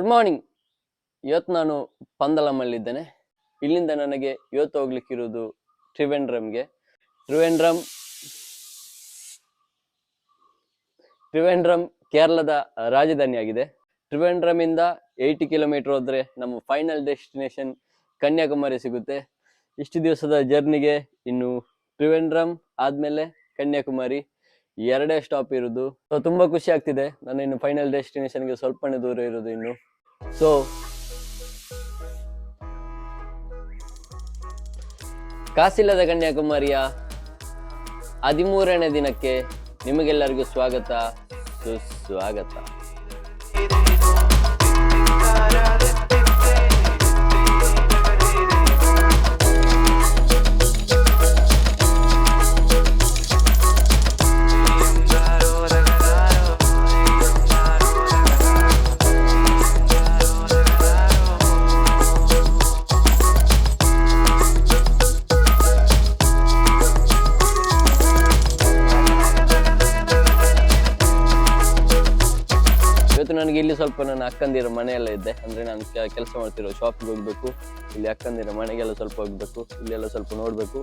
Good morning ಇವತ್ತು ನಾನು ಪಂದಲಮಲ್ಲಿದ್ದೇನೆ. ಇಲ್ಲಿಂದ ನನಗೆ ಇವತ್ತು ಹೋಗ್ಲಿಕ್ಕಿರೋದು ತ್ರಿವೆಂಡ್ರಮ್ಗೆ ತ್ರಿವೆಂಡ್ರಮ್ ತ್ರಿವೆಂಡ್ರಮ್ ಕೇರಳದ ರಾಜಧಾನಿಯಾಗಿದೆ. ಟ್ರಿವೆಂಡ್ರಮಿಂದ ಏಯ್ಟಿ ಕಿಲೋಮೀಟರ್ ಹೋದರೆ ನಮ್ಮ ಫೈನಲ್ ಡೆಸ್ಟಿನೇಷನ್ ಕನ್ಯಾಕುಮಾರಿ ಸಿಗುತ್ತೆ. ಇಷ್ಟು ದಿವಸದ ಜರ್ನಿಗೆ ಇನ್ನು ತ್ರಿವೆಂಡ್ರಮ್ ಆದಮೇಲೆ ಕನ್ಯಾಕುಮಾರಿ. ಎರಡೇ ಸ್ಟಾಪ್ ಇರೋದು. ಸೊ ತುಂಬಾ ಖುಷಿ ಆಗ್ತಿದೆ. ನಾನು ಇನ್ನು ಫೈನಲ್ ಡೆಸ್ಟಿನೇಷನ್ಗೆ ಸ್ವಲ್ಪನೇ ದೂರ ಇರೋದು ಇನ್ನು. ಸೊ ಕಾಸಿಲ್ಲದ ಕನ್ಯಾಕುಮಾರಿಯ ಹದಿಮೂರನೇ ದಿನಕ್ಕೆ ನಿಮಗೆಲ್ಲರಿಗೂ ಸ್ವಾಗತ. ಸುಸ್ವಾಗತ ನನಗೆ ಇಲ್ಲಿ ಸ್ವಲ್ಪ ನನ್ನ ಅಕ್ಕಂದಿರ ಮನೆಯೆಲ್ಲ ಇದ್ದೆ ಅಂದ್ರೆ ನಾನು ಕೆಲಸ ಮಾಡ್ತಿರೋ ಶಾಪಿಗೆ ಹೋಗ್ಬೇಕು. ಇಲ್ಲಿ ಅಕ್ಕಂದಿರ ಮನೆಗೆಲ್ಲ ಸ್ವಲ್ಪ ಹೋಗ್ಬೇಕು. ಇಲ್ಲೆಲ್ಲ ಸ್ವಲ್ಪ ನೋಡ್ಬೇಕು.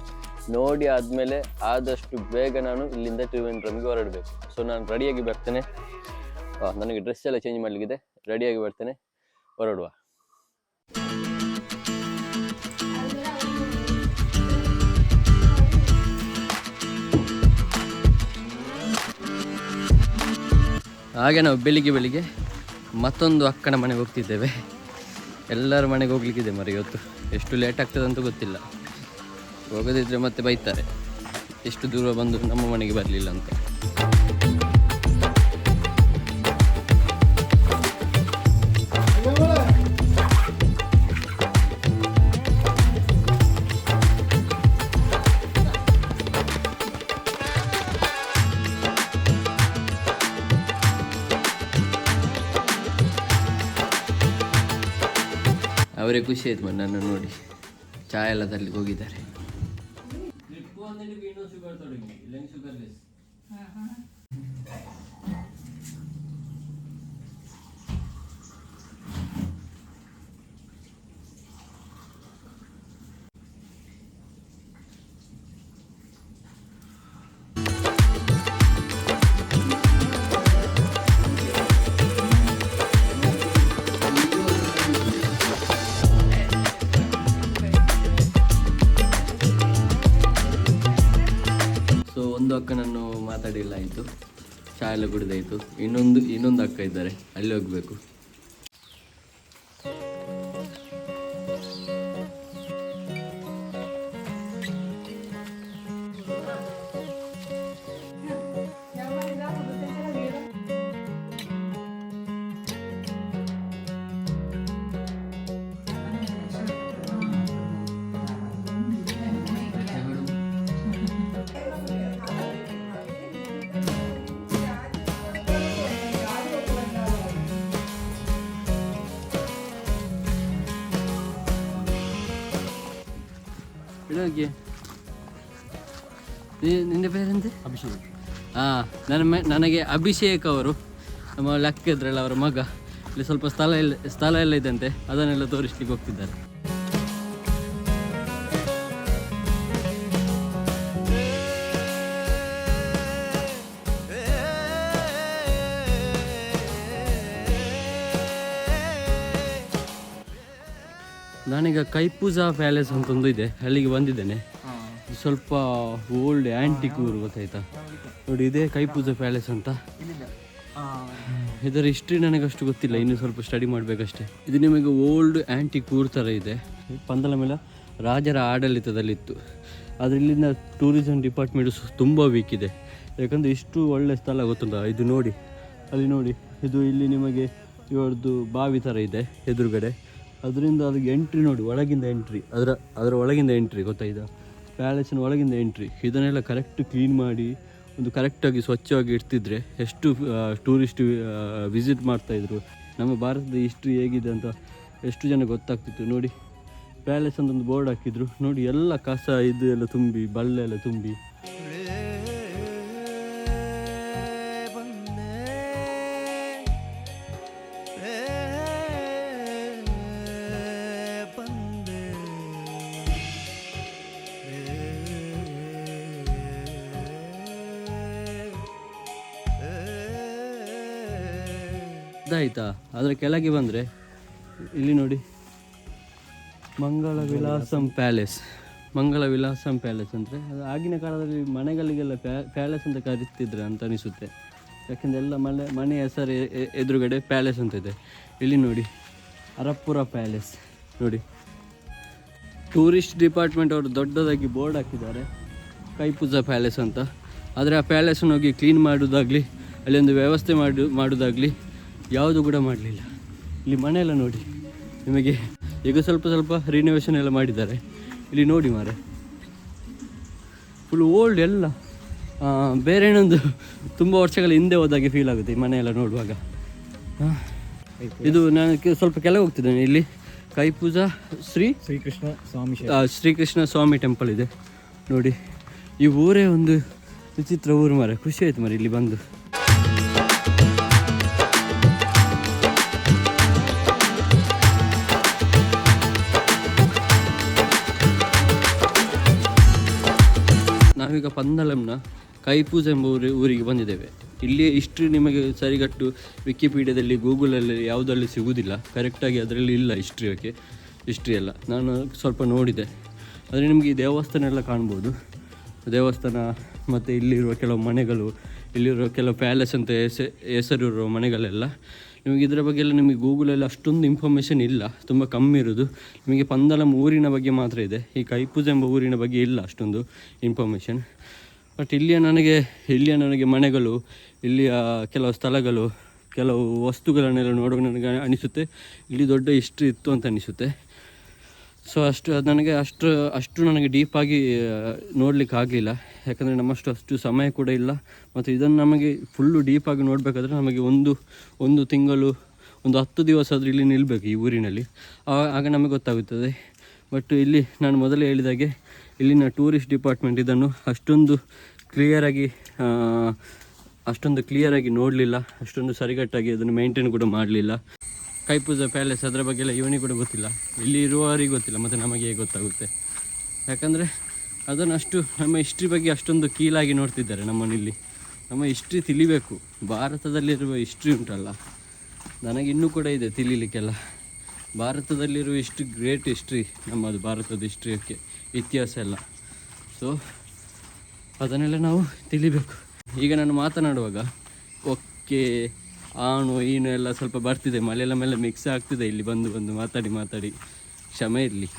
ನೋಡಿ ಆದ್ಮೇಲೆ ಆದಷ್ಟು ಬೇಗ ನಾನು ಇಲ್ಲಿಂದ ಟ್ರಿವೆಂಡ್ರಮ್ಗೆ ಹೊರಡಬೇಕು. ಸೊ ನಾನು ರೆಡಿಯಾಗಿ ಬರ್ತೇನೆ. ನನಗೆ ಡ್ರೆಸ್ ಎಲ್ಲ ಚೇಂಜ್ ಮಾಡ್ಲಿಕ್ಕಿದೆ. ರೆಡಿಯಾಗಿ ಬರ್ತೇನೆ. ಹೊರಡುವ. ಹಾಗೆ ನಾವು ಬೆಳಿಗ್ಗೆ ಬೆಳಿಗ್ಗೆ ಮತ್ತೊಂದು ಅಕ್ಕನ ಮನೆಗೆ ಹೋಗ್ತಿದ್ದೇವೆ. ಎಲ್ಲರ ಮನೆಗೆ ಹೋಗ್ಲಿಕ್ಕಿದೆ ಮರಿ ಇವತ್ತು. ಎಷ್ಟು ಲೇಟ್ ಆಗ್ತದೆ ಅಂತ ಗೊತ್ತಿಲ್ಲ. ಹೋಗದಿದ್ರೆ ಮತ್ತೆ ಬೈತಾರೆ. ಎಷ್ಟು ದೂರ ಬಂದು ನಮ್ಮ ಮನೆಗೆ ಬರಲಿಲ್ಲ ಅಂತ. ಅವರೇ ಖುಷಿ ಆಯ್ತು ನನ್ನನ್ನು ನನ್ನ ನೋಡಿ. ಚಾ ಎಲ್ಲ ತರ್ಲಿಕ್ಕೆ ಹೋಗಿದ್ದಾರೆ. ಚಾ ಎಲ್ಲ ಕುಡಿದಾಯಿತು ಇನ್ನೊಂದು ಇನ್ನೊಂದು ಅಕ್ಕ ಇದ್ದಾರೆ. ಅಲ್ಲಿ ಹೋಗಬೇಕು. ಹೋಗಿ. ನಿನ್ನ ಬೇರೆಂದೆ ಅಭಿಷೇಕ್. ಹಾಂ ನನ್ನ ನನಗೆ ಅಭಿಷೇಕ್ ಅವರು ನಮ್ಮ ಲಕ್ಕಿದ್ರಲ್ಲ ಅವರ ಮಗ ಇಲ್ಲಿ ಸ್ವಲ್ಪ ಸ್ಥಳ ಎಲ್ಲ ಸ್ಥಳ ಎಲ್ಲ ಇದಂತೆ ಅದನ್ನೆಲ್ಲ ತೋರಿಸ್ಲಿಕ್ಕೆ ಹೋಗ್ತಿದ್ದಾರೆ. ನಾನೀಗ ಕೈಪೂಜಾ ಪ್ಯಾಲೇಸ್ ಅಂತ ಒಂದು ಇದೆ, ಅಲ್ಲಿಗೆ ಬಂದಿದ್ದೇನೆ. ಸ್ವಲ್ಪ ಓಲ್ಡ್ ಆಂಟಿಕ್ ಊರು ಗೊತ್ತಾಯ್ತಾ? ನೋಡಿ, ಇದೇ ಕೈಪೂಜಾ ಪ್ಯಾಲೇಸ್ ಅಂತ. ಇದರ ಹಿಸ್ಟ್ರಿ ನನಗೆ ಅಷ್ಟು ಗೊತ್ತಿಲ್ಲ, ಇನ್ನು ಸ್ವಲ್ಪ ಸ್ಟಡಿ ಮಾಡಬೇಕಷ್ಟೇ. ಇದು ನಿಮಗೆ ಓಲ್ಡ್ ಆ್ಯಂಟಿಕ್ ಊರ್ ಥರ ಇದೆ. ಪಂದಲ ಮೇಲೆ ರಾಜರ ಆಡಳಿತದಲ್ಲಿತ್ತು. ಆದರೆ ಇಲ್ಲಿನ ಟೂರಿಸಂ ಡಿಪಾರ್ಟ್ಮೆಂಟ್ ತುಂಬ ವೀಕ್ ಇದೆ. ಯಾಕಂದರೆ ಇಷ್ಟು ಒಳ್ಳೆ ಸ್ಥಳ ಗೊತ್ತುಂಟ? ಇದು ನೋಡಿ, ಅಲ್ಲಿ ನೋಡಿ, ಇದು ಇಲ್ಲಿ ನಿಮಗೆ ಇವರದ್ದು ಬಾವಿ ಥರ ಇದೆ, ಎದುರುಗಡೆ. ಅದರಿಂದ ಅದಕ್ಕೆ ಎಂಟ್ರಿ ನೋಡಿ, ಒಳಗಿಂದ ಎಂಟ್ರಿ ಅದರ ಅದರ ಒಳಗಿಂದ ಎಂಟ್ರಿ ಗೊತ್ತಾಯ್ತಾ? ಪ್ಯಾಲೇಸಿನ ಒಳಗಿಂದ ಎಂಟ್ರಿ ಇದನ್ನೆಲ್ಲ ಕರೆಕ್ಟ್ ಕ್ಲೀನ್ ಮಾಡಿ, ಒಂದು ಕರೆಕ್ಟಾಗಿ ಸ್ವಚ್ಛವಾಗಿ ಇಡ್ತಿದ್ರೆ ಎಷ್ಟು ಟೂರಿಸ್ಟ್ ವಿಸಿಟ್ ಮಾಡ್ತಾಯಿದ್ರು ನಮ್ಮ ಭಾರತದ ಹಿಸ್ಟ್ರಿ ಹೇಗಿದೆ ಅಂತ ಎಷ್ಟು ಜನ ಗೊತ್ತಾಗ್ತಿತ್ತು ನೋಡಿ. ಪ್ಯಾಲೇಸ್ ಅಂತ ಒಂದು ಬೋರ್ಡ್ ಹಾಕಿದ್ರು. ನೋಡಿ, ಎಲ್ಲ ಕಸ, ಇದು ಎಲ್ಲ ತುಂಬಿ, ಬಳ್ಳೆ ಎಲ್ಲ ತುಂಬಿ. ಅದರ ಕೆಳಗೆ ಬಂದರೆ, ಇಲ್ಲಿ ನೋಡಿ ಮಂಗಳ ವಿಲಾಸಂ ಪ್ಯಾಲೇಸ್. ಮಂಗಳ ವಿಲಾಸಂ ಪ್ಯಾಲೇಸ್ ಅಂದರೆ ಅದು ಆಗಿನ ಕಾಲದಲ್ಲಿ ಮನೆಗಳಿಗೆಲ್ಲ ಪ್ಯಾಲೇಸ್ ಅಂತ ಕರೀತಿದ್ರೆ ಅಂತ ಅನಿಸುತ್ತೆ. ಯಾಕೆಂದರೆ ಎಲ್ಲ ಮನೆ ಮನೆ ಹೆಸರು ಎದುರುಗಡೆ ಪ್ಯಾಲೇಸ್ ಅಂತ ಇದೆ. ಇಲ್ಲಿ ನೋಡಿ ಅರಪ್ಪುರ ಪ್ಯಾಲೇಸ್. ನೋಡಿ, ಟೂರಿಸ್ಟ್ ಡಿಪಾರ್ಟ್ಮೆಂಟ್ ಅವರು ದೊಡ್ಡದಾಗಿ ಬೋರ್ಡ್ ಹಾಕಿದ್ದಾರೆ, ಕೈಪೂಜಾ ಪ್ಯಾಲೇಸ್ ಅಂತ. ಆದರೆ ಆ ಪ್ಯಾಲೇಸನ್ನು ಹೋಗಿ ಕ್ಲೀನ್ ಮಾಡೋದಾಗಲಿ, ಅಲ್ಲಿ ಒಂದು ವ್ಯವಸ್ಥೆ ಮಾಡು, ಮಾಡೋದಾಗಲಿ ಯಾವುದು ಕೂಡ ಮಾಡಲಿಲ್ಲ. ಇಲ್ಲಿ ಮನೆ ಎಲ್ಲ ನೋಡಿ ನಿಮಗೆ ಈಗ ಸ್ವಲ್ಪ ಸ್ವಲ್ಪ ರಿನೋವೇಷನ್ ಎಲ್ಲ ಮಾಡಿದ್ದಾರೆ. ಇಲ್ಲಿ ನೋಡಿ ಮಾರೆ. ಫುಲ್ ಓಲ್ಡ್ ಎಲ್ಲ. ಬೇರೆ ಏನೊಂದು ತುಂಬ ವರ್ಷಗಳ ಹಿಂದೆ ಹೋದಾಗೆ ಫೀಲ್ ಆಗುತ್ತೆ ಈ ಮನೆಯೆಲ್ಲ ಎಲ್ಲ ನೋಡುವಾಗ ಇದು ನಾನು ಸ್ವಲ್ಪ ಕೆಳಗೆ ಹೋಗ್ತಿದ್ದೇನೆ. ಇಲ್ಲಿ ಕೈ ಪೂಜಾ ಶ್ರೀ ಶ್ರೀಕೃಷ್ಣ ಸ್ವಾಮಿ ಶ್ರೀಕೃಷ್ಣ ಸ್ವಾಮಿ ಟೆಂಪಲ್ ಇದೆ. ನೋಡಿ ಈ ಊರೇ ಒಂದು ವಿಚಿತ್ರ ಊರು ಮರ. ಖುಷಿ ಆಯ್ತು ಮರ ಇಲ್ಲಿ ಬಂದು. ನಾವೀಗ ಪಂದಳಂನ ಕೈಪೂಜ ಎಂಬ ಊರಿ ಊರಿಗೆ ಬಂದಿದ್ದೇವೆ. ಇಲ್ಲಿ ಇಷ್ಟು ನಿಮಗೆ ಸರಿಗಟ್ಟು ವಿಕಿಪೀಡಿಯಾದಲ್ಲಿ ಗೂಗಲಲ್ಲಿ ಯಾವುದರಲ್ಲಿ ಸಿಗುವುದಿಲ್ಲ. ಕರೆಕ್ಟಾಗಿ ಅದರಲ್ಲಿ ಇಲ್ಲ ಹಿಸ್ಟ್ರಿ ಓಕೆ ಹಿಸ್ಟ್ರಿ ಎಲ್ಲ ನಾನು ಸ್ವಲ್ಪ ನೋಡಿದೆ. ಆದರೆ ನಿಮಗೆ ಈ ದೇವಸ್ಥಾನ ಎಲ್ಲ ಕಾಣ್ಬೋದು. ದೇವಸ್ಥಾನ ಮತ್ತು ಇಲ್ಲಿರುವ ಕೆಲವು ಮನೆಗಳು, ಇಲ್ಲಿರುವ ಕೆಲವು ಪ್ಯಾಲೇಸ್ ಅಂತ ಹೆಸ ಹೆಸರಿರುವ ಮನೆಗಳೆಲ್ಲ. ನಿಮಗೆ ಇದರ ಬಗ್ಗೆ ಎಲ್ಲ ನಿಮಗೆ ಗೂಗಲಲ್ಲಿ ಅಷ್ಟೊಂದು ಇನ್ಫಾರ್ಮೇಷನ್ ಇಲ್ಲ, ತುಂಬ ಕಮ್ಮಿ ಇರೋದು. ನಿಮಗೆ ಪಂದಲಂ ಊರಿನ ಬಗ್ಗೆ ಮಾತ್ರ ಇದೆ. ಈ ಕೈಪೂಜೆ ಎಂಬ ಊರಿನ ಬಗ್ಗೆ ಇಲ್ಲ ಅಷ್ಟೊಂದು ಇನ್ಫಾರ್ಮೇಷನ್ ಬಟ್ ಇಲ್ಲಿಯ ನನಗೆ ಇಲ್ಲಿಯ ನನಗೆ ಮನೆಗಳು, ಇಲ್ಲಿಯ ಕೆಲವು ಸ್ಥಳಗಳು, ಕೆಲವು ವಸ್ತುಗಳನ್ನೆಲ್ಲ ನೋಡುವಾಗ ನನಗೆ ಅನಿಸುತ್ತೆ. ಇಲ್ಲಿ ದೊಡ್ಡ ಹಿಸ್ಟ್ರಿ ಇತ್ತು ಅಂತ ಅನಿಸುತ್ತೆ. ಸೊ ಅಷ್ಟು ಅದು ನನಗೆ ಅಷ್ಟು ಅಷ್ಟು ನನಗೆ ಡೀಪಾಗಿ ನೋಡಲಿಕ್ಕೆ ಆಗಲಿಲ್ಲ. ಯಾಕಂದರೆ ನಮ್ಮಷ್ಟು ಅಷ್ಟು ಸಮಯ ಕೂಡ ಇಲ್ಲ. ಮತ್ತು ಇದನ್ನು ನಮಗೆ ಫುಲ್ಲು ಡೀಪಾಗಿ ನೋಡಬೇಕಾದ್ರೆ ನಮಗೆ ಒಂದು ಒಂದು ತಿಂಗಳು, ಒಂದು ಹತ್ತು ದಿವಸ ಆದರೂ ಇಲ್ಲಿ ನಿಲ್ಲಬೇಕು ಈ ಊರಿನಲ್ಲಿ. ಆಗ ನಮಗೆ ಗೊತ್ತಾಗುತ್ತದೆ. ಬಟ್ ಇಲ್ಲಿ ನಾನು ಮೊದಲೇ ಹೇಳಿದಾಗೆ, ಇಲ್ಲಿನ ಟೂರಿಸ್ಟ್ ಡಿಪಾರ್ಟ್ಮೆಂಟ್ ಇದನ್ನು ಅಷ್ಟೊಂದು ಕ್ಲಿಯರಾಗಿ ಅಷ್ಟೊಂದು ಕ್ಲಿಯರಾಗಿ ನೋಡಲಿಲ್ಲ. ಅಷ್ಟೊಂದು ಸರಿಗಟ್ಟಾಗಿ ಅದನ್ನು ಮೇಂಟೈನ್ ಕೂಡ ಮಾಡಲಿಲ್ಲ. ಕೈಪೂಜಾ ಪ್ಯಾಲೇಸ್ ಅದರ ಬಗ್ಗೆ ಎಲ್ಲ ಇವನಿಗೆ ಕೂಡ ಗೊತ್ತಿಲ್ಲ. ಇಲ್ಲಿ ಇರುವವರಿಗೆ ಗೊತ್ತಿಲ್ಲ, ಮತ್ತು ನಮಗೆ ಗೊತ್ತಾಗುತ್ತೆ. ಯಾಕಂದರೆ ಅದನ್ನು ಅಷ್ಟು ನಮ್ಮ ಹಿಸ್ಟ್ರಿ ಬಗ್ಗೆ ಅಷ್ಟೊಂದು ಕೀಲಾಗಿ ನೋಡ್ತಿದ್ದಾರೆ ನಮ್ಮನ್ನು ಇಲ್ಲಿ. ನಮ್ಮ ಹಿಸ್ಟ್ರಿ ತಿಳಿಬೇಕು. ಭಾರತದಲ್ಲಿರುವ ಹಿಸ್ಟ್ರಿ ಉಂಟಲ್ಲ. ನನಗೆ ಇನ್ನೂ ಕೂಡ ಇದೆ ತಿಳಿಲಿಕ್ಕೆಲ್ಲ. ಭಾರತದಲ್ಲಿರುವ ಇಷ್ಟು ಗ್ರೇಟ್ ಹಿಸ್ಟ್ರಿ ನಮ್ಮದು ಭಾರತದ ಹಿಸ್ಟ್ರಿಯಕ್ಕೆ ಇತಿಹಾಸ ಎಲ್ಲ. ಸೊ ಅದನ್ನೆಲ್ಲ ನಾವು ತಿಳಿಬೇಕು. ಈಗ ನಾನು ಮಾತನಾಡುವಾಗ, ಓಕೆ ಆಣು ಈನು ಎಲ್ಲ ಸ್ವಲ್ಪ ಬರ್ತಿದೆ. ಮಳೆಲ್ಲ ಮೇಲೆ ಮಿಕ್ಸ್ ಆಗ್ತಿದೆ ಇಲ್ಲಿ. ಬಂದು ಬಂದು ಮಾತಾಡಿ ಮಾತಾಡಿ. ಕ್ಷಮೆ ಇರಲಿ.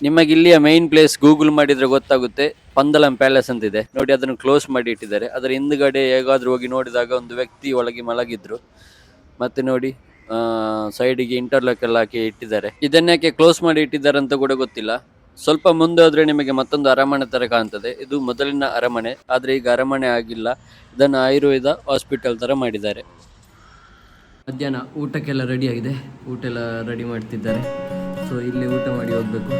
ನಿಮಗೆ ಇಲ್ಲಿಯ ಮೈನ್ ಪ್ಲೇಸ್ ಗೂಗಲ್ ಮಾಡಿದ್ರೆ ಗೊತ್ತಾಗುತ್ತೆ. ಪಂದಲಂ ಪ್ಯಾಲೇಸ್ ಅಂತ ಇದೆ ನೋಡಿ, ಅದನ್ನು ಕ್ಲೋಸ್ ಮಾಡಿ ಇಟ್ಟಿದ್ದಾರೆ. ಅದರ ಹಿಂದ್ಗಡೆ ಹೇಗಾದರೂ ಹೋಗಿ ನೋಡಿದಾಗ ಒಂದು ವ್ಯಕ್ತಿ ಒಳಗೆ ಮಲಗಿದ್ರು. ಮತ್ತೆ ನೋಡಿ ಸೈಡಿಗೆ ಇಂಟರ್ಲಾಕ್ ಎಲ್ಲ ಹಾಕಿ ಇಟ್ಟಿದ್ದಾರೆ. ಇದನ್ನ್ಯಾಕೆ ಕ್ಲೋಸ್ ಮಾಡಿ ಇಟ್ಟಿದ್ದಾರೆ ಅಂತ ಕೂಡ ಗೊತ್ತಿಲ್ಲ. ಸ್ವಲ್ಪ ಮುಂದೆ ಹೋದ್ರೆ ನಿಮಗೆ ಮತ್ತೊಂದು ಅರಮನೆ ತರ ಕಾಣ್ತದೆ. ಇದು ಮೊದಲಿನ ಅರಮನೆ, ಆದ್ರೆ ಈಗ ಅರಮನೆ ಆಗಿಲ್ಲ. ಇದನ್ನು ಆಯುರ್ವೇದ ಹಾಸ್ಪಿಟಲ್ ತರ ಮಾಡಿದ್ದಾರೆ. ಮಧ್ಯಾಹ್ನ ಊಟಕ್ಕೆಲ್ಲ ರೆಡಿ ಆಗಿದೆ. ಊಟ ಎಲ್ಲ ರೆಡಿ ಮಾಡ್ತಿದ್ದಾರೆ. ಸೊ ಇಲ್ಲಿ ಊಟ ಮಾಡಿ ಹೋಗ್ಬೇಕು.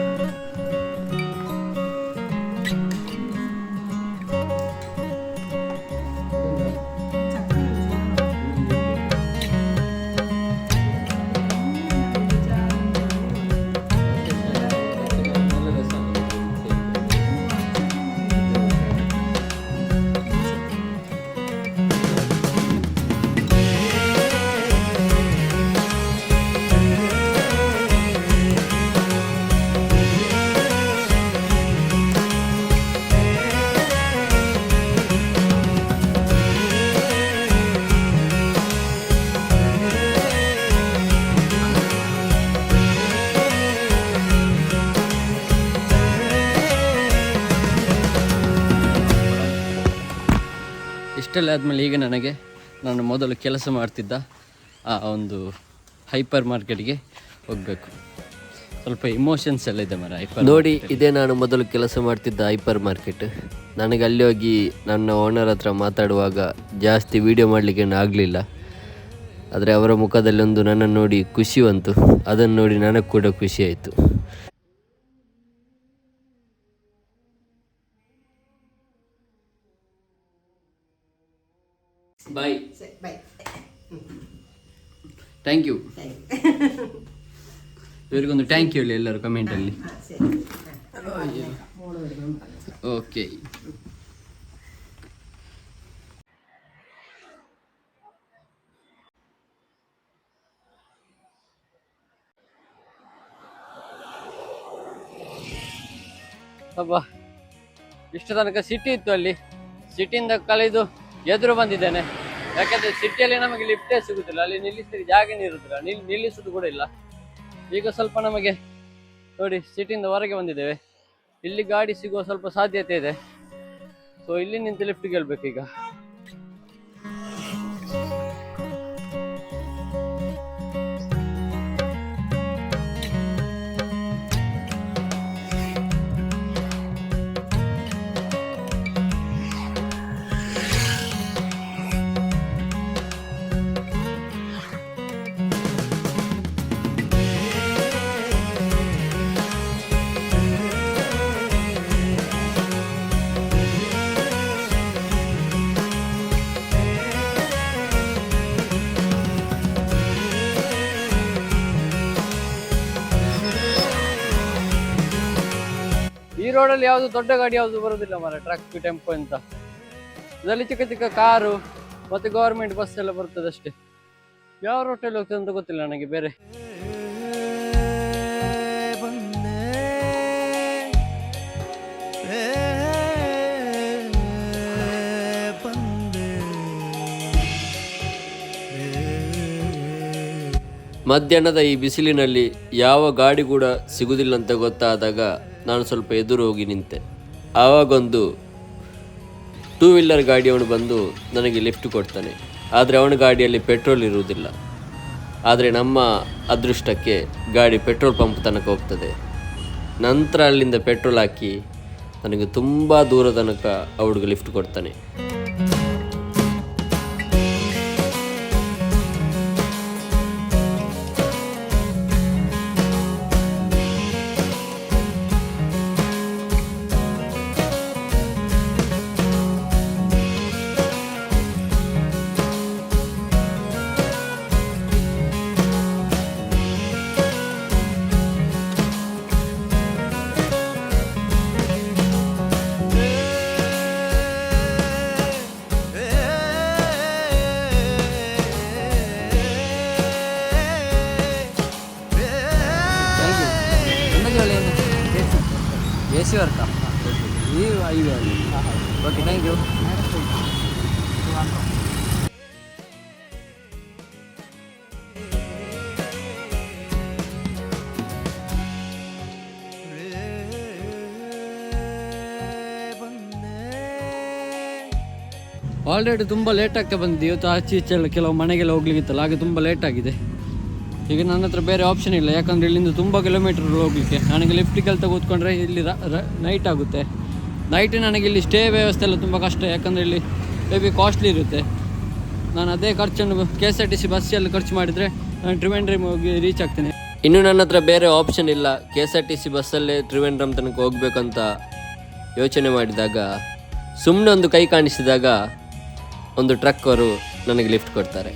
ಇಷ್ಟೆಲ್ಲ ಆದಮೇಲೆ ಈಗ ನನಗೆ ನಾನು ಮೊದಲು ಕೆಲಸ ಮಾಡ್ತಿದ್ದ ಆ ಒಂದು ಹೈಪರ್ ಮಾರ್ಕೆಟ್ಗೆ ಹೋಗಬೇಕು. ಸ್ವಲ್ಪ ಇಮೋಷನ್ಸ್ ಎಲ್ಲ ಇದೆ ಮರ ಹೈಪರ್ ನೋಡಿ ಇದೇ ನಾನು ಮೊದಲು ಕೆಲಸ ಮಾಡ್ತಿದ್ದ ಹೈಪರ್ ಮಾರ್ಕೆಟ್ ನನಗೆ ಅಲ್ಲಿ ಹೋಗಿ ನನ್ನ ಓನರ್ ಹತ್ರ ಮಾತಾಡುವಾಗ ಜಾಸ್ತಿ ವಿಡಿಯೋ ಮಾಡಲಿಕ್ಕೆ ಆಗಲಿಲ್ಲ. ಆದರೆ ಅವರ ಮುಖದಲ್ಲಿ ಒಂದು ನನ್ನನ್ನು ನೋಡಿ ಖುಷಿ ಬಂತು. ಅದನ್ನು ನೋಡಿ ನನಗೆ ಕೂಡ ಖುಷಿ ಆಯಿತು. ಥ್ಯಾಂಕ್ ಯು ಇವರಿಗೊಂದು ಥ್ಯಾಂಕ್ ಯು ಹೇಳಿ ಎಲ್ಲರೂ ಕಮೆಂಟಲ್ಲಿ ಓಕೆ ಅಬ್ಬಾ ಇಷ್ಟು ತನಕ ಸಿಟಿ ಇತ್ತು ಅಲ್ಲಿ. ಸಿಟಿಯಿಂದ ಕಳೆದು ಎದುರು ಬಂದಿದ್ದೇನೆ. ಯಾಕಂದ್ರೆ ಸಿಟಿಯಲ್ಲಿ ನಮಗೆ ಲಿಫ್ಟೇ ಸಿಗುದಿಲ್ಲ. ಅಲ್ಲಿ ನಿಲ್ಲಿಸಲಿಕ್ಕೆ ಜಾಗ ಇರುದಿಲ್ಲ ನಿಲ್, ನಿಲ್ಲಿಸುದು ಕೂಡ ಇಲ್ಲ. ಈಗ ಸ್ವಲ್ಪ ನಮಗೆ ನೋಡಿ ಸಿಟಿಯಿಂದ ಹೊರಗೆ ಬಂದಿದ್ದೇವೆ. ಇಲ್ಲಿ ಗಾಡಿ ಸಿಗುವ ಸ್ವಲ್ಪ ಸಾಧ್ಯತೆ ಇದೆ. ಸೊ ಇಲ್ಲಿ ನಿಂತು ಲಿಫ್ಟ್ ಗೆಲ್ಬೇಕು ಈಗ ರೋಡಲ್ಲಿ ಯಾವುದು ದೊಡ್ಡ ಗಾಡಿ ಯಾವುದು ಬರೋದಿಲ್ಲ ಮರ ಟ್ರಕ್ ಟೆಂಪೋ ಅಂತ ಇದರಲ್ಲಿ ಚಿಕ್ಕ ಚಿಕ್ಕ ಕಾರು, ಮತ್ತೆ ಗವರ್ಮೆಂಟ್ ಬಸ್ ಎಲ್ಲ ಬರ್ತದೆ ಅಷ್ಟೇ. ಯಾವ ರೋಟಲ್ಲಿ ಹೋಗ್ತದೆ ಅಂತ ಗೊತ್ತಿಲ್ಲ ನನಗೆ, ಬೇರೆ. ಮಧ್ಯಾಹ್ನದ ಈ ಬಿಸಿಲಿನಲ್ಲಿ ಯಾವ ಗಾಡಿ ಕೂಡ ಸಿಗುವುದಿಲ್ಲ ಅಂತ ಗೊತ್ತಾದಾಗ ನಾನು ಸ್ವಲ್ಪ ಎದುರು ಹೋಗಿ ನಿಂತೆ. ಆವಾಗೊಂದು ಟೂ ವೀಲರ್ ಗಾಡಿಯವನು ಬಂದು ನನಗೆ ಲಿಫ್ಟ್ ಕೊಡ್ತಾನೆ. ಆದರೆ ಅವನ ಗಾಡಿಯಲ್ಲಿ ಪೆಟ್ರೋಲ್ ಇರುವುದಿಲ್ಲ. ಆದರೆ ನಮ್ಮ ಅದೃಷ್ಟಕ್ಕೆ ಗಾಡಿ ಪೆಟ್ರೋಲ್ ಪಂಪ್ ತನಕ ಹೋಗ್ತದೆ. ನಂತರ ಅಲ್ಲಿಂದ ಪೆಟ್ರೋಲ್ ಹಾಕಿ ನನಗೆ ತುಂಬ ದೂರ ತನಕ ಅವಳಿಗೆ ಲಿಫ್ಟ್ ಕೊಡ್ತಾನೆ. ಆಲ್ರೆಡಿ ತುಂಬ ಲೇಟ್ ಆಗ್ತಾ ಬಂದಿದೆ. ಇವತ್ತು ಆಚೆ ಈಚೆ ಎಲ್ಲ ಕೆಲವು ಮನೆಗೆಲ್ಲ ಹೋಗ್ಲಿಕ್ಕಿತ್ತಲ್ಲ, ಹಾಗೆ ತುಂಬ ಲೇಟ್ ಆಗಿದೆ. ಈಗ ನನ್ನ ಹತ್ರ ಬೇರೆ ಆಪ್ಷನ್ ಇಲ್ಲ. ಯಾಕಂದರೆ ಇಲ್ಲಿಂದ ತುಂಬ ಕಿಲೋಮೀಟರ್ ಹೋಗಲಿಕ್ಕೆ. ನನಗೆ ಲಿಫ್ಟಿಗೆಲ್ಲ ಕೂತ್ಕೊಂಡ್ರೆ ಇಲ್ಲಿ ನೈಟ್ ಆಗುತ್ತೆ. ನೈಟ್ ನನಗೆ ಇಲ್ಲಿ ಸ್ಟೇ ವ್ಯವಸ್ಥೆ ಎಲ್ಲ ತುಂಬ ಕಷ್ಟ. ಯಾಕಂದರೆ ಇಲ್ಲಿ ಮೇ ಬಿ ಕಾಸ್ಟ್ಲಿ ಇರುತ್ತೆ. ನಾನು ಅದೇ ಖರ್ಚನ್ನು K S R T C ಬಸ್ಸಲ್ಲಿ ಖರ್ಚು ಮಾಡಿದರೆ ನಾನು ಟ್ರಿವೆಂಡ್ರಮ್ ಹೋಗಿ ರೀಚ್ ಆಗ್ತೇನೆ. ಇನ್ನು ನನ್ನ ಹತ್ರ ಬೇರೆ ಆಪ್ಷನ್ ಇಲ್ಲ. K S R T C ಬಸ್ಸಲ್ಲೇ Trivandrum ತನಕ ಹೋಗ್ಬೇಕಂತ ಯೋಚನೆ ಮಾಡಿದಾಗ ಸುಮ್ಮನೆ ಒಂದು ಕೈ ಕಾಣಿಸಿದಾಗ ಒಂದು ಟ್ರಕ್ ಅವರು ನನಗೆ ಲಿಫ್ಟ್ ಕೊಡ್ತಾರೆ.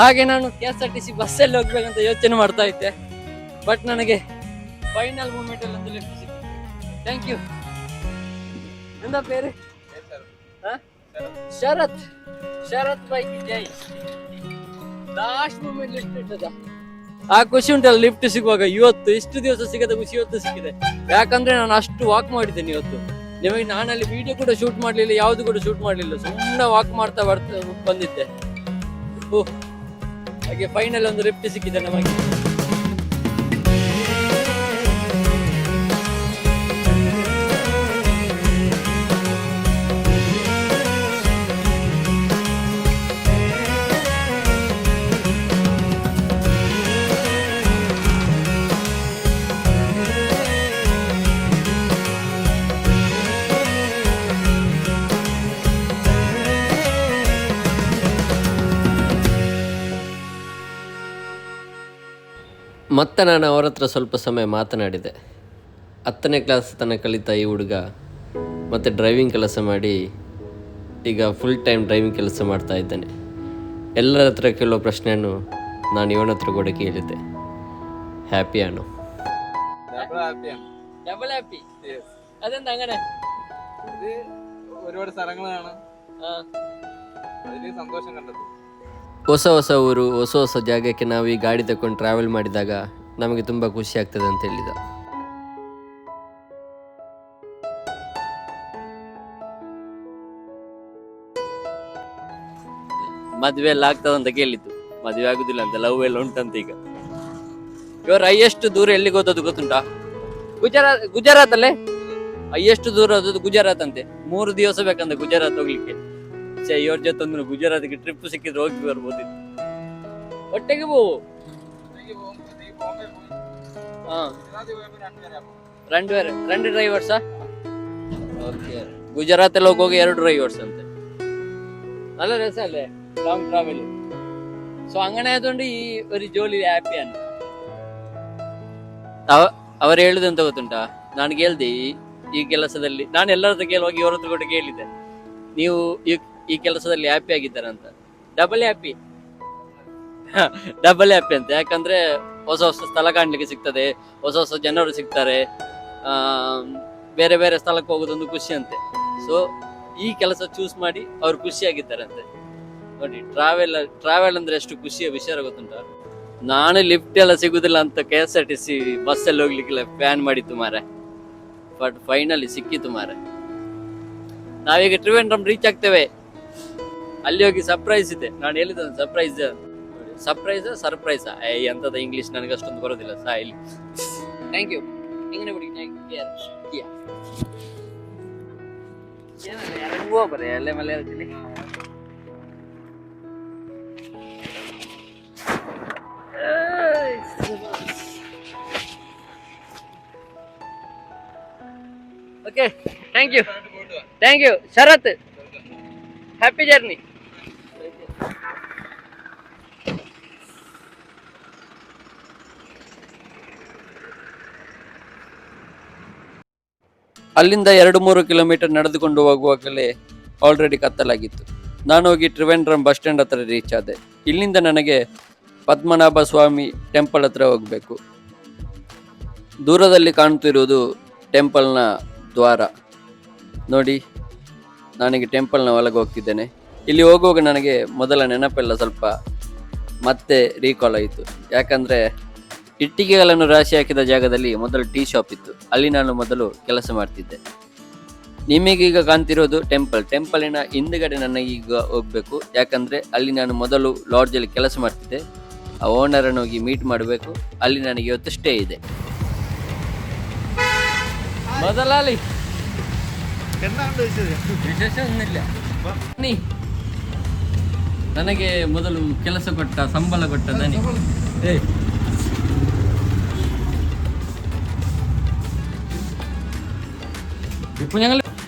ಹಾಗೆ ನಾನು K S R T C ಬಸ್ಸಲ್ಲಿ ಹೋಗ್ಬೇಕಂತ ಯೋಚನೆ ಮಾಡ್ತಾ ಇದ್ದೆ. ಬಟ್ ನನಗೆ ಫೈನಲ್ ಮೂಮೆಂಟ್ ಅಲ್ಲಿ ಒಂದು ಲಿಫ್ಟ್ ಸಿಕ್ಕಿದೆ ಥ್ಯಾಂಕ್ ಯು ಎಂದ ಬೇರೆ ಶರತ್. ಶರತ್ ಬೈಕ್ ಜೈ. ಲಾಸ್ಟ್ ಮೂಮೆಂಟ್ ಲಿಫ್ಟ್ ಇಟ್ಟದ. ಆ ಖುಷಿ ಉಂಟಲ್ಲ, ಲಿಫ್ಟ್ ಸಿಗುವಾಗ ಇವತ್ತು, ಇಷ್ಟು ದಿವಸ ಸಿಗದ ಖುಷಿ ಇವತ್ತು ಸಿಕ್ಕಿದೆ. ಯಾಕಂದ್ರೆ ನಾನು ಅಷ್ಟು ವಾಕ್ ಮಾಡಿದ್ದೇನೆ ಇವತ್ತು. ನಿಮಗೆ ನಾನಲ್ಲಿ ವಿಡಿಯೋ ಕೂಡ ಶೂಟ್ ಮಾಡಲಿಲ್ಲ, ಯಾವುದು ಕೂಡ ಶೂಟ್ ಮಾಡಲಿಲ್ಲ. ಸುಮ್ಮನೆ ವಾಕ್ ಮಾಡ್ತಾ ಬರ್ತಾ ಬಂದಿದ್ದೆ. ಹಾಗೆ ಫೈನಲ್ ಒಂದು ರಿಪ್ಟಿ ಸಿಕ್ಕಿದೆ ನಮಗೆ. ಮತ್ತೆ ನಾನು ಅವರ ಹತ್ರ ಸ್ವಲ್ಪ ಸಮಯ ಮಾತನಾಡಿದೆ ಹತ್ತನೇ ಕ್ಲಾಸ್ ತನಕ ಕಲಿತ ಈ ಹುಡುಗ ಮತ್ತು ಡ್ರೈವಿಂಗ್ ಕೆಲಸ ಮಾಡಿ ಈಗ ಫುಲ್ ಟೈಮ್ ಡ್ರೈವಿಂಗ್ ಕೆಲಸ ಮಾಡ್ತಾ ಇದ್ದಾನೆ ಎಲ್ಲರ ಹತ್ರ ಕೇಳೋ ಪ್ರಶ್ನೆಯನ್ನು ನಾನು ಇವನ ಹತ್ರ ಕೂಡ ಕೇಳಿದ್ದೆ ಹ್ಯಾಪಿ ಆನು ഡബിൾ ഹാപ്പി അതെന്താ അങ്ങനെ ഇത് ഒരുപാട് സ്ഥലങ്ങൾ കാണാം ആ, അതില് സന്തോഷം കണ്ടെത്തും ಹೊಸ ಹೊಸ ಊರು, ಹೊಸ ಹೊಸ ಜಾಗಕ್ಕೆ ನಾವು ಈ ಗಾಡಿ ತಗೊಂಡು ಟ್ರಾವೆಲ್ ಮಾಡಿದಾಗ ನಮಗೆ ತುಂಬ ಖುಷಿ ಆಗ್ತದೆ ಅಂತ ಹೇಳಿದ. ಮದುವೆ ಎಲ್ಲ ಆಗ್ತದೆ ಅಂತ ಕೇಳಿದ್ದು. ಮದುವೆ ಆಗುದಿಲ್ಲ ಅಂತ ಲವ್ ಎಲ್ಲ ಉಂಟಂತ ಈಗ. ಇವರು ಹೈಯೆಸ್ಟ್ ದೂರ ಎಲ್ಲಿಗೆ ಹೋದದ್ದು ಗೊತ್ತುಂಟಾ? ಗುಜರಾತ್ ಗುಜರಾತ್ ಅಲ್ಲೇ ಹೈಯೆಸ್ಟ್ ದೂರ ಹೋದದ್ದು ಗುಜರಾತ್ ಅಂತೆ. ಮೂರು ದಿವಸ ಬೇಕಂತ ಗುಜರಾತ್ ಹೋಗ್ಲಿಕ್ಕೆ. ಛೆ, ಇವ್ರ ಜೊತೆ ಅಂದ್ರೆ ಗುಜರಾತ್ಗೆ ಟ್ರಿಪ್ ಸಿಕ್ಕಿದ್ರೆ ಹೋಗಿ ಬರ್ಬೋದಿತ್ತು ಹೊಟ್ಟೆಗೆ ಹೋವು ಹಾಂ. ರೆಂಡ್ ರೆಂಡ್ ಡ್ರೈವರ್ಸಾ ಓಕೆ ಗುಜರಾತಲ್ಲಿ ಎರಡು ಡ್ರೈವರ್ಸ್ ಅಂತೆ. നല്ല ಲಾಂಗ್ ಟ್ರಾವೆಲ್ ಸೊ സോ അങ്ങനെ ಈ ഈ ಜೋಲಿ ಹ್ಯಾಪಿ ಅಂತ ಅವ್ರು ಹೇಳುದು ಅಂತ ಗೊತ್ತುಂಟ? ನಾನು ಕೇಳ್ದಿ ಈ ಕೆಲಸದಲ್ಲಿ. ನಾನು ಎಲ್ಲರ ಕೇಳುವಾಗ ಇವ್ರ ಕೂಡ ಕೇಳಿದ್ದೆ. ನೀವು ಈ ಈ ಕೆಲಸದಲ್ಲಿ ಹ್ಯಾಪಿ ಆಗಿದ್ದಾರೆ ಅಂತ ಡಬಲ್ ಹ್ಯಾಪಿ ಡಬಲ್ ಹ್ಯಾಪಿ ಅಂತ. ಯಾಕಂದ್ರೆ ಹೊಸ ಹೊಸ ಸ್ಥಳ ಕಾಣ್ಲಿಕ್ಕೆ ಸಿಗ್ತದೆ, ಹೊಸ ಹೊಸ ಜನರು ಸಿಗ್ತಾರೆ ಬೇರೆ ಬೇರೆ ಸ್ಥಳಕ್ಕೆ ಹೋಗೋದೊಂದು ಖುಷಿ ಅಂತೆ. ಸೊ ಈ ಕೆಲಸ ಚೂಸ್ ಮಾಡಿ ಅವ್ರು ಖುಷಿಯಾಗಿದ್ದಾರಂತೆ. ನೋಡಿ ಟ್ರಾವೆಲ್ ಟ್ರಾವೆಲ್ ಅಂದ್ರೆ ಎಷ್ಟು ಖುಷಿಯ ವಿಷಯ ಗೊತ್ತುಂಟು? ನಾನು ಲಿಫ್ಟ್ ಎಲ್ಲ ಸಿಗುದಿಲ್ಲ ಅಂತ K S R T C ಬಸ್ಸಲ್ಲಿ ಹೋಗ್ಲಿಕ್ಕೆಲ್ಲ ಪ್ಲಾನ್ ಮಾಡಿತ್ತು ಮಾರೆ ಬಟ್ ಫೈನಲಿ ಸಿಕ್ಕಿತು ಮಾರೆ ನಾವೀಗ ಟ್ರಿವೆಂಡ್ರಮ್ ರೀಚ್ ಆಗ್ತೇವೆ. ಅಲ್ಲಿ ಹೋಗಿ ಸರ್ಪ್ರೈಸ್ ಇದೆ. ನಾನು ಹೇಳಿದ್ದೆ ಸರ್ಪ್ರೈಸ್ ಸರ್ಪ್ರೈಸ್ ಸರ್ಪ್ರೈಸ್ ಎಂತದ ಅಂತದ ಇಂಗ್ಲಿಷ್ ನನಗೆ ಅಷ್ಟೊಂದು ಬರೋದಿಲ್ಲ. ಸಾ ಇಲ್ಲಿ. ಥ್ಯಾಂಕ್ ಯು ಹೆಂಗನೆ ಬಿಡಿ ಅಲ್ಲೇ ಮೇಲೆ ಹೇಳ್ತೀನಿ okay thank you thank you Sharath. Happy journey ಅಲ್ಲಿಂದ ಎರಡು ಮೂರು ಕಿಲೋಮೀಟರ್ ನಡೆದುಕೊಂಡು ಹೋಗುವಾಗಲೇ ಆಲ್ರೆಡಿ ಕತ್ತಲಾಗಿತ್ತು. ನಾನು ಹೋಗಿ ತ್ರಿವೇಂದ್ರಂ ಬಸ್ ಸ್ಟ್ಯಾಂಡ್ ಹತ್ರ ರೀಚ್ ಆದೆ. ಇಲ್ಲಿಂದ ನನಗೆ ಪದ್ಮನಾಭ ಸ್ವಾಮಿ ಟೆಂಪಲ್ ಹತ್ರ ಹೋಗಬೇಕು. ದೂರದಲ್ಲಿ ಕಾಣುತ್ತಿರುವುದು ಟೆಂಪಲ್ನ ದ್ವಾರ. ನೋಡಿ, ನಾನೀಗ ಟೆಂಪಲ್ನ ಒಳಗೆ ಹೋಗ್ತಿದ್ದೇನೆ. ಇಲ್ಲಿ ಹೋಗುವಾಗ ನನಗೆ ಮೊದಲ ನೆನಪೆಲ್ಲ ಸ್ವಲ್ಪ ಮತ್ತೆ ರೀಕಾಲ್ ಆಯಿತು. ಯಾಕಂದರೆ ಇಟ್ಟಿಗೆಗಳನ್ನು ರಾಶಿ ಹಾಕಿದ ಜಾಗದಲ್ಲಿ ಮೊದಲು ಟೀ ಶಾಪ್ ಇತ್ತು. ಅಲ್ಲಿ ನಾನು ಮೊದಲು ಕೆಲಸ ಮಾಡ್ತಿದ್ದೆ. ನಿಮಗೀಗ ಕಾಣ್ತಿರೋದು ಟೆಂಪಲ್ ಟೆಂಪಲಿನ ಹಿಂದ್ಗಡೆ ನನಗೀಗ ಹೋಗಬೇಕು. ಯಾಕಂದರೆ ಅಲ್ಲಿ ನಾನು ಮೊದಲು ಲಾಡ್ಜಲ್ಲಿ ಕೆಲಸ ಮಾಡ್ತಿದ್ದೆ. ಆ ಓನರನ್ನು ಹೋಗಿ ಮೀಟ್ ಮಾಡಬೇಕು. ಅಲ್ಲಿ ನನಗೆ ಇವತ್ತು ಸ್ಟೇ ಇದೆ. ಮೊದಲಾಲಿ ವಿಶೇಷ ನನಗೆ ಮೊದಲು ಕೆಲಸ ಕೊಟ್ಟ ಸಂಬಳ ಕೊಟ್ಟ ನನಗೆ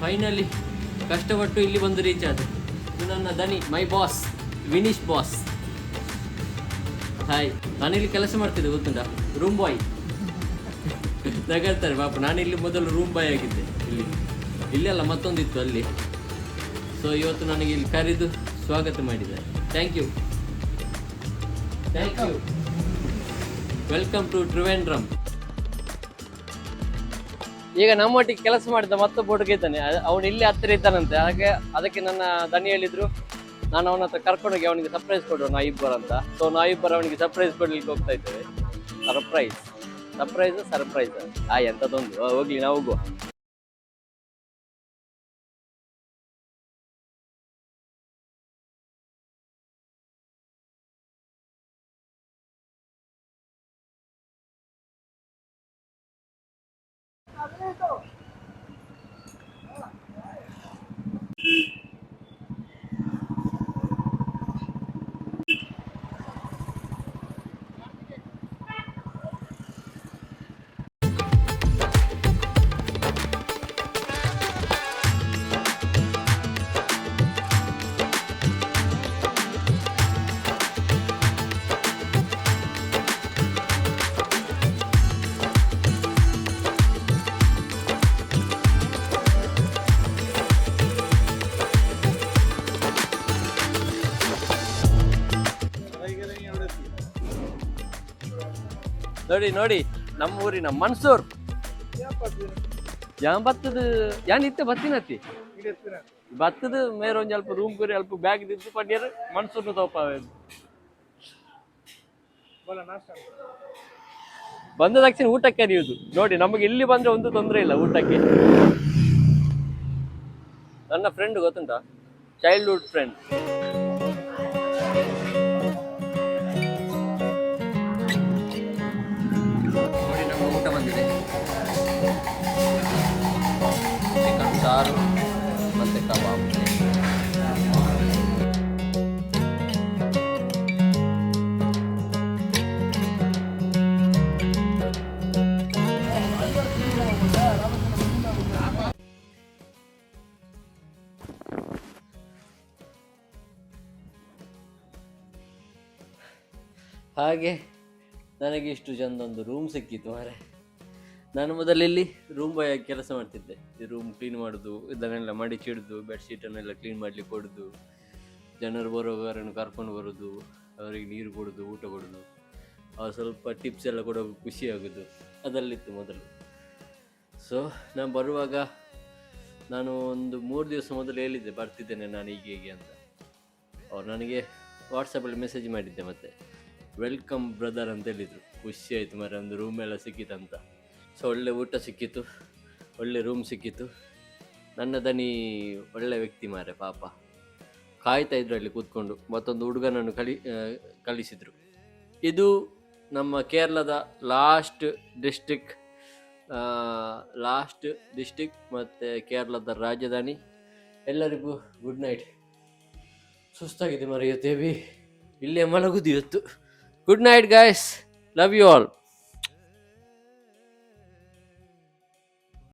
ಫೈನಲಿ ಕಷ್ಟಪಟ್ಟು ಇಲ್ಲಿ ಬಂದು ರೀಚ್ ಆದ. ನನ್ನ ದನಿ my boss Vinish boss hi ಇಲ್ಲಿ ಕೆಲಸ ಮಾಡ್ತಿದ್ದೆ ಗೊತ್ತುಂಟ? ರೂಮ್ ಬಾಯ್ ತಗೊಳ್ತಾರೆ ಪಾಪ. ಇಲ್ಲಿ ಮೊದಲು ರೂಮ್ ಬಾಯ್ ಆಗಿದ್ದೆ ಇಲ್ಲಿ. ಇಲ್ಲೆಲ್ಲ ಮತ್ತೊಂದಿತ್ತು ಅಲ್ಲಿ. ಸೊ ಇವತ್ತು ನನಗೆ ಇಲ್ಲಿ ಕರೆದು ಸ್ವಾಗತ ಮಾಡಿದ್ದಾರೆ. Thank you thank you welcome to Trivandrum ಈಗ ನಮ್ಮೊಟ್ಟಿಗೆ ಕೆಲಸ ಮಾಡಿದ ಮತ್ತೊಬ್ಬ ಹುಡುಗ ಇದ್ದಾನೆ. ಅವನು ಇಲ್ಲಿ ಹತ್ತಿರ ಇದ್ದಾನಂತೆ. ಹಾಗೆ ಅದಕ್ಕೆ ನನ್ನ ದನಿ ಹೇಳಿದ್ರು, ನಾನು ಅವನ ಹತ್ರ ಕರ್ಕೊಂಡೋಗಿ ಅವನಿಗೆ ಸರ್ಪ್ರೈಸ್ ಕೊಡುವ ನಾವಿಬ್ಬರು ಅಂತ. ಸೊ ನಾವಿಬ್ಬರು ಅವನಿಗೆ ಸರ್ಪ್ರೈಸ್ ಕೊಡ್ಲಿಕ್ಕೆ ಹೋಗ್ತಾ ಇದ್ದೇವೆ. ಸರ್ಪ್ರೈಸ್ ಸರ್ಪ್ರೈಸ್ ಸರ್ಪ್ರೈಸ್ ಆ ಎಂಥದ್ದೊಂದು ಹೋಗ್ಲಿ, ನಾವು ಹೋಗುವ. ನೋಡಿ ನೋಡಿ ನಮ್ಮ ಊರಿನ ಮನ್ಸೂರ್. ಯಾ ಬತ್ತದ? ಯಾನ್ ಇತ್ತೆ ಬತ್ತಿನತ್ತಿ? ಬತ್ತದ ಮೇರ ಒಂದ್ ಸ್ವಲ್ಪ ರೂಮ್ ಕುರಿ ಅಲ್ಪ ಬ್ಯಾಗ್ ದಿದ್ದು ಪಡ್ಯಾರ, ಮನ್ಸೂರ್ನ ತೋಪ ಬಂದ ತಕ್ಷಣ ಊಟಕ್ಕೆ ಕರೆಯುವುದು ನೋಡಿ, ನಮಗೆ ಇಲ್ಲಿ ಬಂದ್ರೆ ಒಂದು ತೊಂದರೆ ಇಲ್ಲ ಊಟಕ್ಕೆ. ನನ್ನ ಫ್ರೆಂಡ್ ಗೊತ್ತುಂಟಾ? Childhood friend baru mentega wambu ಹಾಗೆ ನನಗೆ ಇಷ್ಟು ಚಂದೊಂದು ರೂಮ್ ಸಿಕ್ಕಿತು ಮರೆ ನಾನು ಮೊದಲಲ್ಲಿ ರೂಮ್ ಬಾಯ್ ಆಗಿ ಕೆಲಸ ಮಾಡ್ತಿದ್ದೆ. ಈ ರೂಮ್ ಕ್ಲೀನ್ ಮಾಡೋದು ಇದನ್ನೆಲ್ಲ ಮಡಿಚಿಡುದು ಬೆಡ್ಶೀಟನ್ನೆಲ್ಲ ಕ್ಲೀನ್ ಮಾಡಲಿಕ್ಕೆ ಕೊಡೋದು, ಜನರು ಬರೋವರನ್ನು ಕರ್ಕೊಂಡು ಬರೋದು, ಅವರಿಗೆ ನೀರು ಕೊಡೋದು, ಊಟ ಕೊಡೋದು. ಅವ್ರು ಸ್ವಲ್ಪ ಟಿಪ್ಸ್ ಎಲ್ಲ ಕೊಡೋ ಖುಷಿ ಆಗೋದು. ಮೊದಲು. ಸೊ ನಾನು ಬರುವಾಗ ನಾನು ಒಂದು ಮೂರು ದಿವಸ ಮೊದಲು ಹೇಳಿದ್ದೆ, ಬರ್ತಿದ್ದೇನೆ ನಾನು ಹೀಗೆ ಹೀಗೆ ಅಂತ. ಅವ್ರು ನನಗೆ ವಾಟ್ಸಪ್ಪಲ್ಲಿ ಮೆಸೇಜ್ ಮಾಡಿದ್ದೆ ಮತ್ತೆ. ವೆಲ್ಕಮ್ ಬ್ರದರ್ ಅಂತ ಹೇಳಿದರು. ಖುಷಿ ಆಯಿತು ಮರ ಒಂದು ರೂಮ್ ಎಲ್ಲ ಸಿಕ್ಕಿತಂತ. ಸೊ ಒಳ್ಳೆ ಊಟ ಸಿಕ್ಕಿತ್ತು ಒಳ್ಳೆ ರೂಮ್ ಸಿಕ್ಕಿತ್ತು ನನ್ನ ದನಿ ಒಳ್ಳೆ ವ್ಯಕ್ತಿ ಮಾರೆ, ಪಾಪ. ಕಾಯ್ತಾ ಇದ್ರು ಅಲ್ಲಿ ಕೂತ್ಕೊಂಡು, ಮತ್ತೊಂದು ಹುಡುಗನನ್ನು ಕಳಿ ಕಳಿಸಿದರು. ಇದು ನಮ್ಮ ಕೇರಳದ ಲಾಸ್ಟ್ ಡಿಸ್ಟಿಕ್ ಲಾಸ್ಟ್ ಡಿಸ್ಟಿಕ್ ಮತ್ತು ಕೇರಳದ ರಾಜಧಾನಿ. ಎಲ್ಲರಿಗೂ ಗುಡ್ ನೈಟ್ ಸುಸ್ತಾಗಿದೆ ಮರೆಯುತ್ತೇವಿ ಇಲ್ಲೇ ಮಲಗುದು ಇವತ್ತು. Good night guys love you all